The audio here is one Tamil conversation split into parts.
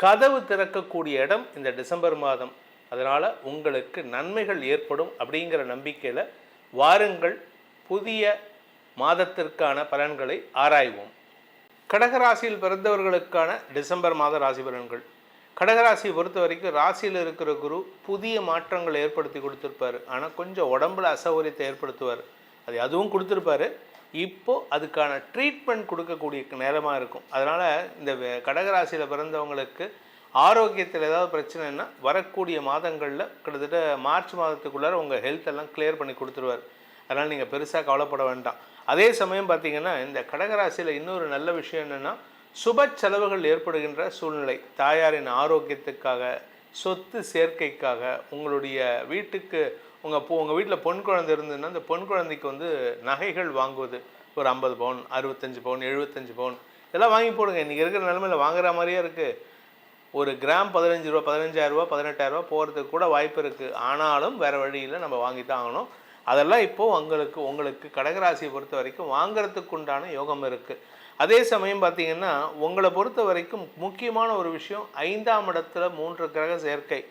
கதவு திறக்கக்கூடிய இடம் இந்த டிசம்பர் மாதம். அதனால் உங்களுக்கு நன்மைகள் ஏற்படும் அப்படிங்கிற நம்பிக்கையில் வாருங்கள். புதிய மாதத்திற்கான பலன்களை ஆராய்வோம். கடகராசியில் பிறந்தவர்களுக்கான டிசம்பர் மாத ராசி பலன்கள். கடகராசியை பொறுத்த வரைக்கும் ராசியில் இருக்கிற குரு புதிய மாற்றங்களை ஏற்படுத்தி கொடுத்துருப்பாரு. ஆனால் கொஞ்சம் உடம்புல அசௌகரியத்தை ஏற்படுத்துவார். அது அதுவும் கொடுத்துருப்பாரு. இப்போது அதுக்கான ட்ரீட்மெண்ட் கொடுக்கக்கூடிய நேரமாக இருக்கும். அதனால் இந்த கடகராசியில் பிறந்தவங்களுக்கு ஆரோக்கியத்தில் ஏதாவது பிரச்சனைன்னா வரக்கூடிய மாதங்களில் கிட்டத்தட்ட மார்ச் மாதத்துக்குள்ளார உங்கள் ஹெல்த் எல்லாம் கிளியர் பண்ணி கொடுத்துருவார். அதனால் நீங்கள் பெருசாக கவலைப்பட வேண்டாம். அதே சமயம் பார்த்தீங்கன்னா இந்த கடகராசியில் இன்னொரு நல்ல விஷயம் என்னென்னா சுப செலவுகள் ஏற்படுகின்ற சூழ்நிலை. தாயாரின் ஆரோக்கியத்துக்காக சொத்து சேர்க்கைக்காக உங்களுடைய வீட்டுக்கு உங்கள் பொ உங்கள் வீட்டில் பொன் குழந்தை இருந்ததுன்னா அந்த பொன் குழந்தைக்கு வந்து நகைகள் வாங்குவது. ஒரு ஐம்பது பவுன் அறுபத்தஞ்சு பவுன் எழுபத்தஞ்சு பவுன். இதெல்லாம் வாங்கி போடுங்க. இன்றைக்கி இருக்கிற நிலமையில வாங்குற மாதிரியே இருக்குது ஒரு கிராம் பதினஞ்சு ரூபா பதினஞ்சாயிரரூபா பதினெட்டாயிரரூபா போகிறதுக்கு கூட வாய்ப்பு இருக்குது ஆனாலும் வேறு வழியில் நம்ம வாங்கி தான் ஆகணும். அதெல்லாம் இப்போது உங்களுக்கு உங்களுக்கு கடகராசியை பொறுத்த வரைக்கும் வாங்குறதுக்கு உண்டான யோகம் இருக்குது அதே சமயம் பார்த்தீங்கன்னா உங்களை பொறுத்த வரைக்கும் முக்கியமான ஒரு விஷயம் ஐந்தாம் இடத்துல மூன்று கிரக சேர்க்கை.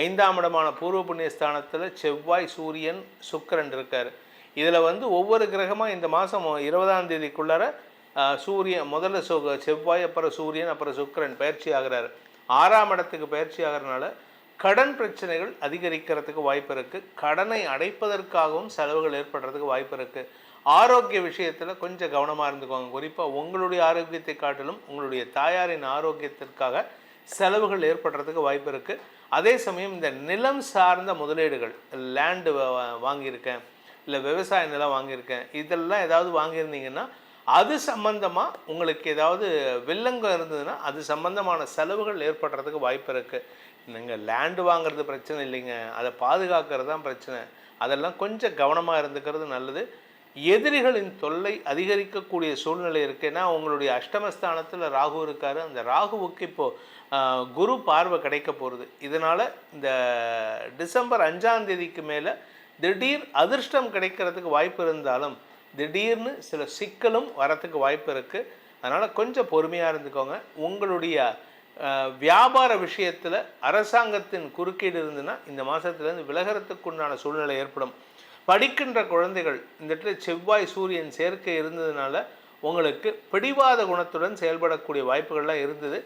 ஐந்தாம் இடமான பூர்வ புண்ணிய ஸ்தானத்தில் செவ்வாய் சூரியன் சுக்கிரன் இருக்கார். இதில் வந்து ஒவ்வொரு கிரகமாக இந்த மாதம் இருபதாம் தேதிக்குள்ளார சூரியன் முதல்ல சு செவ்வாய் அப்புறம் சூரியன் அப்புறம் சுக்கிரன் பயிற்சி ஆகிறார். ஆறாம் இடத்துக்கு பயிற்சி ஆகிறதுனால கடன் பிரச்சனைகள் அதிகரிக்கிறதுக்கு வாய்ப்பு இருக்குது கடனை அடைப்பதற்காகவும் செலவுகள் ஏற்படுறதுக்கு வாய்ப்பு இருக்குது ஆரோக்கிய விஷயத்தில் கொஞ்சம் கவனமாக இருந்துக்கோங்க. குறிப்பாக உங்களுடைய ஆரோக்கியத்தை காட்டிலும் உங்களுடைய தாயாரின் ஆரோக்கியத்திற்காக செலவுகள் ஏற்படுறதுக்கு வாய்ப்பு இருக்குது அதே சமயம் இந்த நிலம் சார்ந்த முதலீடுகள் லேண்டு வாங்கியிருக்கேன் இல்லை விவசாய நிலம் வாங்கியிருக்கேன் இதெல்லாம் ஏதாவது வாங்கியிருந்தீங்கன்னா அது சம்பந்தமாக உங்களுக்கு ஏதாவது வில்லங்கம் இருந்ததுன்னா அது சம்பந்தமான செலவுகள் ஏற்படுறதுக்கு வாய்ப்பு இருக்குது நீங்கள் லேண்டு வாங்குறது பிரச்சனை இல்லைங்க. அதை பாதுகாக்கிறது தான் பிரச்சனை. அதெல்லாம் கொஞ்சம் கவனமாக இருந்துக்கிறது நல்லது. எதிரிகளின் தொல்லை அதிகரிக்கக்கூடிய சூழ்நிலை இருக்குன்னா அவங்களுடைய அஷ்டமஸ்தானத்தில் ராகு இருக்கார். அந்த ராகுவுக்கு இப்போது குரு பார்வை கிடைக்க போகிறது இதனால் இந்த டிசம்பர் அஞ்சாம் தேதிக்கு மேலே திடீர் அதிர்ஷ்டம் கிடைக்கிறதுக்கு வாய்ப்பு இருந்தாலும் திடீர்னு சில சிக்கலும் வரத்துக்கு வாய்ப்பு இருக்குது அதனால் கொஞ்சம் பொறுமையாக இருந்துக்கோங்க. உங்களுடைய வியாபார விஷயத்தில் அரசாங்கத்தின் குறுக்கீடு இருந்துன்னா இந்த மாதத்துலேருந்து விலகிறதுக்கு உண்டான சூழ்நிலை ஏற்படும். படிக்கின்ற குழந்தைகள் இந்த இடத்துல செவ்வாய் சூரியன் சேர்க்கை இருந்ததுனால உங்களுக்கு பிடிவாத குணத்துடன் செயல்படக்கூடிய வாய்ப்புகள்லாம் இருந்தது.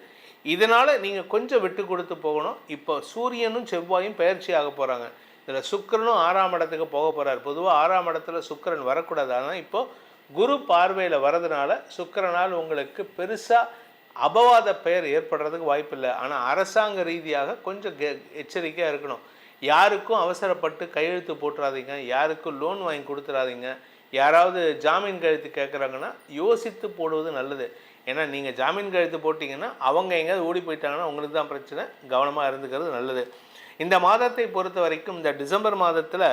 இதனால் நீங்கள் கொஞ்சம் விட்டு கொடுத்து போகணும். இப்போ சூரியனும் செவ்வாயும் பயிற்சி ஆக போகிறாங்க இதில் சுக்கிரனும் ஆறாம் இடத்துக்கு போக போகிறார் பொதுவாக ஆறாம் இடத்துல சுக்கிரன் வரக்கூடாது. ஆனால் இப்போது குரு பார்வையில் வரதுனால சுக்கிரனால் உங்களுக்கு பெருசாக அபவாத பெயர் ஏற்படுறதுக்கு வாய்ப்பில்லை. ஆனால் அரசாங்க ரீதியாக கொஞ்சம் கெ எச்சரிக்கையாக இருக்கணும். யாருக்கும் அவசரப்பட்டு கையெழுத்து போட்டுறாதீங்க யாருக்கும் லோன் வாங்கி கொடுத்துறாதீங்க. யாராவது ஜாமீன் கழுத்து கேட்குறாங்கன்னா யோசித்து போடுவது நல்லது. ஏன்னா நீங்கள் ஜாமீன் கழுத்து போட்டிங்கன்னா அவங்க எங்கேயாவது ஓடி போயிட்டாங்கன்னா உங்களுக்கு தான் பிரச்சனை. கவனமாக இருந்துக்கிறது நல்லது. இந்த மாதத்தை பொறுத்த வரைக்கும் இந்த டிசம்பர் மாதத்தில்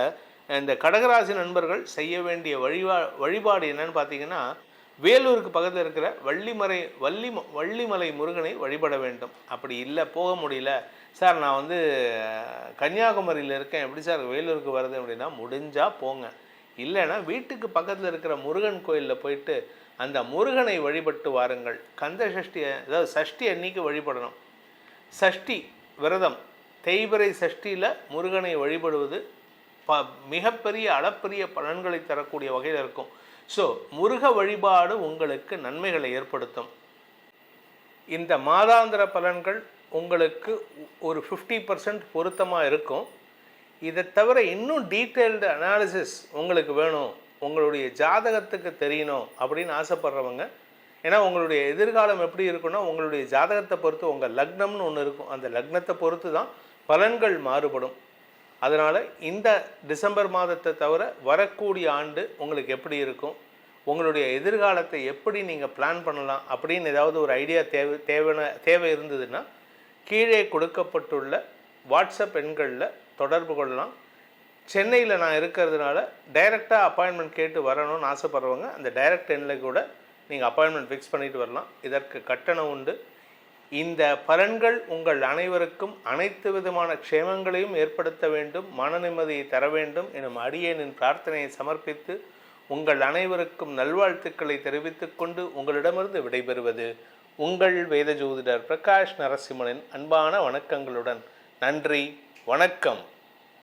இந்த கடகராசி நண்பர்கள் செய்ய வேண்டிய வழிபா வழிபாடு என்னன்னு பார்த்தீங்கன்னா வேலூருக்கு பக்கத்தில் இருக்கிற வள்ளிமலை வள்ளி வள்ளிமலை முருகனை வழிபட வேண்டும். அப்படி இல்லை போக முடியல. சார் நான் வந்து கன்னியாகுமரியில் இருக்கேன். எப்படி சார் வேலூருக்கு வருது அப்படின்னா முடிஞ்சால் போங்க. இல்லைன்னா வீட்டுக்கு பக்கத்தில் இருக்கிற முருகன் கோயிலில் போயிட்டு அந்த முருகனை வழிபட்டு வாருங்கள். கந்த சஷ்டியை அதாவது சஷ்டி அன்னைக்கு வழிபடணும். சஷ்டி விரதம். தேய்பிறை சஷ்டியில் முருகனை வழிபடுவது ப மிகப்பெரிய அளப்பரிய பலன்களை தரக்கூடிய வகையில் இருக்கும். ஸோ முருக வழிபாடு உங்களுக்கு நன்மைகளை ஏற்படுத்தும். இந்த மாதாந்திர பலன்கள் உங்களுக்கு ஒரு ஃபிஃப்டி பர்சன்ட் பொருத்தமாக இருக்கும். இதை தவிர இன்னும் டீட்டெயில்டு அனாலிசிஸ் உங்களுக்கு வேணும். உங்களுடைய ஜாதகத்துக்கு தெரியணும் அப்படின்னு ஆசைப்படுறவங்க ஏன்னா உங்களுடைய எதிர்காலம் எப்படி இருக்குன்னா உங்களுடைய ஜாதகத்தை பொறுத்து உங்கள் லக்னம்னு ஒன்று இருக்கும். அந்த லக்னத்தை பொறுத்து தான் பலன்கள் மாறுபடும். அதனால் இந்த டிசம்பர் மாதத்தை தவிர வரக்கூடிய ஆண்டு உங்களுக்கு எப்படி இருக்கும்? உங்களுடைய எதிர்காலத்தை எப்படி நீங்கள் பிளான் பண்ணலாம்? அப்படின்னு ஏதாவது ஒரு ஐடியா தேவை தேவையான தேவை இருந்ததுன்னா கீழே கொடுக்கப்பட்டுள்ள வாட்ஸ்அப் எண்களில் தொடர்பு கொள்ளலாம். சென்னையில் நான் இருக்கிறதுனால டைரெக்டாக அப்பாயின்மெண்ட் கேட்டு வரணும்னு ஆசைப்படுறவங்க அந்த டைரக்ட் எண்ணில் கூட நீங்கள் அப்பாயின்மெண்ட் ஃபிக்ஸ் பண்ணிட்டு வரலாம். இதற்கு கட்டணம் உண்டு. இந்த பலன்கள் உங்கள் அனைவருக்கும் அனைத்து விதமான க்ஷேமங்களையும் ஏற்படுத்த வேண்டும் மன நிம்மதியை தர வேண்டும் எனும் அடியேனின் பிரார்த்தனையை சமர்ப்பித்து உங்கள் அனைவருக்கும் நல்வாழ்த்துக்களை தெரிவித்துக் கொண்டு உங்களிடமிருந்து விடைபெறுவது உங்கள் வேத ஜோதிடர் பிரகாஷ் நரசிம்மனின் அன்பான வணக்கங்களுடன். நன்றி வணக்கம்.